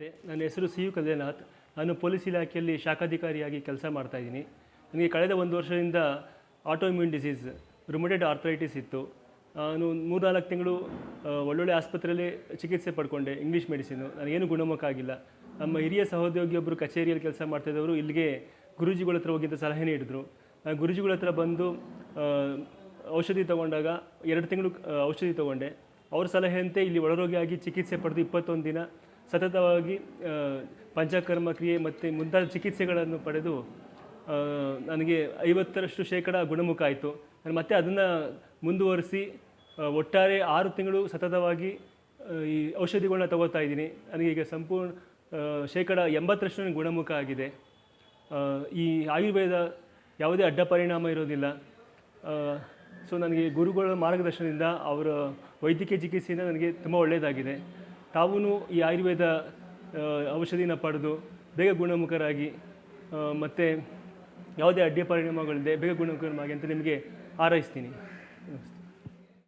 ನಮಸ್ತೆ ನನ್ನ ಹೆಸರು ಸಿ ಯು ಕಲ್ಯಾಣನಾಥ್ ನಾನು ಪೊಲೀಸ್ ಇಲಾಖೆಯಲ್ಲಿ ಶಾಖಾಧಿಕಾರಿಯಾಗಿ ಕೆಲಸ ಮಾಡ್ತಾಯಿದ್ದೀನಿ ನನಗೆ ಕಳೆದ ಒಂದು ವರ್ಷದಿಂದ ಆಟೋಇಮ್ಯೂನ್ ಡಿಸೀಸ್ ರುಮಟೆಡ್ ಆರ್ಥರೈಟಿಸ್ ಇತ್ತು. ನಾನು ಮೂರ್ನಾಲ್ಕು ತಿಂಗಳು ಒಳ್ಳೊಳ್ಳೆ ಆಸ್ಪತ್ರೆಯಲ್ಲಿ ಚಿಕಿತ್ಸೆ ಪಡ್ಕೊಂಡೆ ಇಂಗ್ಲೀಷ್ ಮೆಡಿಸಿನು ನನಗೇನು ಗುಣಮುಖ ಆಗಿಲ್ಲ. ನಮ್ಮ ಹಿರಿಯ ಸಹೋದ್ಯೋಗಿಯೊಬ್ಬರು ಕಚೇರಿಯಲ್ಲಿ ಕೆಲಸ ಮಾಡ್ತಾಯಿದ್ದವರು ಇಲ್ಲಿಗೆ ಗುರುಜಿಗಳ ಹತ್ರ ಹೋಗಿದ್ದ ಸಲಹೆ ನೀಡಿದರು. ನಾನು ಗುರುಜಿಗಳ ಹತ್ರ ಬಂದು ಔಷಧಿ ತಗೊಂಡಾಗ ಎರಡು ತಿಂಗಳು ಔಷಧಿ ತಗೊಂಡೆ. ಅವ್ರ ಸಲಹೆಯಂತೆ ಇಲ್ಲಿ ಒಳರೋಗಿಯಾಗಿ ಚಿಕಿತ್ಸೆ ಪಡೆದು ಇಪ್ಪತ್ತೊಂದು ದಿನ ಸತತವಾಗಿ ಪಂಚಕರ್ಮ ಕ್ರಿಯೆ ಮತ್ತು ಮುಂತಾದ ಚಿಕಿತ್ಸೆಗಳನ್ನು ಪಡೆದು ನನಗೆ ಐವತ್ತರಷ್ಟು ಶೇಕಡ ಗುಣಮುಖ ಆಯಿತು. ನಾನು ಮತ್ತೆ ಅದನ್ನು ಮುಂದುವರಿಸಿ ಒಟ್ಟಾರೆ ಆರು ತಿಂಗಳು ಸತತವಾಗಿ ಈ ಔಷಧಿಗಳನ್ನ ತಗೋತಾ ಇದ್ದೀನಿ. ನನಗೆ ಈಗ ಸಂಪೂರ್ಣ ಶೇಕಡ ಎಂಬತ್ತರಷ್ಟು ನನಗೆ ಗುಣಮುಖ ಆಗಿದೆ. ಈ ಆಯುರ್ವೇದ ಯಾವುದೇ ಅಡ್ಡ ಪರಿಣಾಮ ಇರೋದಿಲ್ಲ. ಸೊ, ನನಗೆ ಗುರುಗಳ ಮಾರ್ಗದರ್ಶನದಿಂದ ಅವರ ವೈದ್ಯಕೀಯ ಚಿಕಿತ್ಸೆಯಿಂದ ನನಗೆ ತುಂಬ ಒಳ್ಳೆಯದಾಗಿದೆ ತಾವೂ ಈ ಆಯುರ್ವೇದ ಔಷಧಿನ ಪಡೆದು ಬೇಗ ಗುಣಮುಖರಾಗಿ ಮತ್ತು ಯಾವುದೇ ಅಡ್ಡಿ ಪರಿಣಾಮಗಳಿದೆ ಬೇಗ ಗುಣಮುಖರಾಗಿ ಅಂತ ನಿಮಗೆ ಹಾರೈಸ್ತೀನಿ. ನಮಸ್ತೆ.